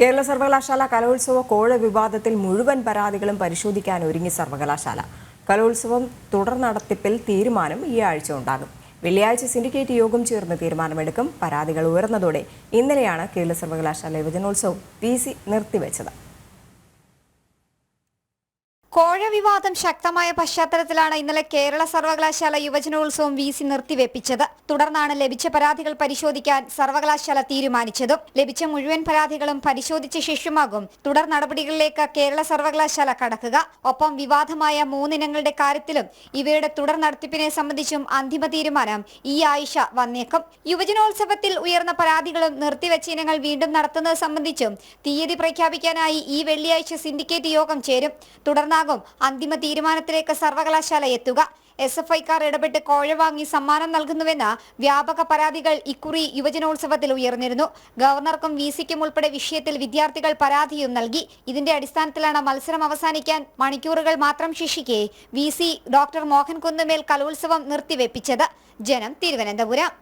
കേരള സർവകലാശാല കലോത്സവ കോഴ വിവാദത്തിൽ മുഴുവൻ പരാതികളും പരിശോധിക്കാൻ ഒരുങ്ങി സർവകലാശാല. കലോത്സവം തുടർ നടത്തിപ്പിൽ തീരുമാനം ഈ ആഴ്ച ഉണ്ടാകും. വെള്ളിയാഴ്ച സിൻഡിക്കേറ്റ് യോഗം ചേർന്ന് തീരുമാനമെടുക്കും. പരാതികൾ ഉയർന്നതോടെ ഇന്നലെയാണ് കേരള സർവകലാശാല യുവജനോത്സവം പി സി നിർത്തിവെച്ചത്. കോഴ വിവാദം ശക്തമായ പശ്ചാത്തലത്തിലാണ് ഇന്നലെ കേരള സർവകലാശാല യുവജനോത്സവം വി സി നിർത്തിവെപ്പിച്ചത്. തുടർന്നാണ് ലഭിച്ച പരാതികൾ പരിശോധിക്കാൻ സർവകലാശാല തീരുമാനിച്ചതും. ലഭിച്ച മുഴുവൻ പരാതികളും പരിശോധിച്ച ശേഷമാകും തുടർ നടപടികളിലേക്ക് കേരള സർവകലാശാല കടക്കുക. ഒപ്പം വിവാദമായ മൂന്നിനങ്ങളുടെ കാര്യത്തിലും ഇവയുടെ തുടർ നടത്തിപ്പിനെ സംബന്ധിച്ചും അന്തിമ തീരുമാനം ഈ ആഴ്ച വന്നേക്കും. യുവജനോത്സവത്തിൽ ഉയർന്ന പരാതികളും നിർത്തിവെച്ച ഇനങ്ങൾ വീണ്ടും നടത്തുന്നത് സംബന്ധിച്ചും തീയതി പ്രഖ്യാപിക്കാനായി ഈ വെള്ളിയാഴ്ച സിൻഡിക്കേറ്റ് യോഗം ചേരും. തുടർന്നാകും അന്തിമ തീരുമാനത്തിലേക്ക് സർവകലാശാല എത്തുക. എസ് എഫ് ഐക്കാർ ഇടപെട്ട് കോഴ വാങ്ങി സമ്മാനം നൽകുന്നുവെന്ന വ്യാപക പരാതികൾ ഇക്കുറി യുവജനോത്സവത്തിൽ ഉയർന്നിരുന്നു. ഗവർണർക്കും വി സിക്കും ഉൾപ്പെടെ വിഷയത്തിൽ വിദ്യാർത്ഥികൾ പരാതിയും നൽകി. ഇതിന്റെ അടിസ്ഥാനത്തിലാണ് മത്സരം അവസാനിക്കാൻ മണിക്കൂറുകൾ മാത്രം ശേഷിക്കെ V C doctor Mohan Kunnummel കലോത്സവം നിർത്തിവെപ്പിച്ചത്. ജനം തിരുവനന്തപുരം.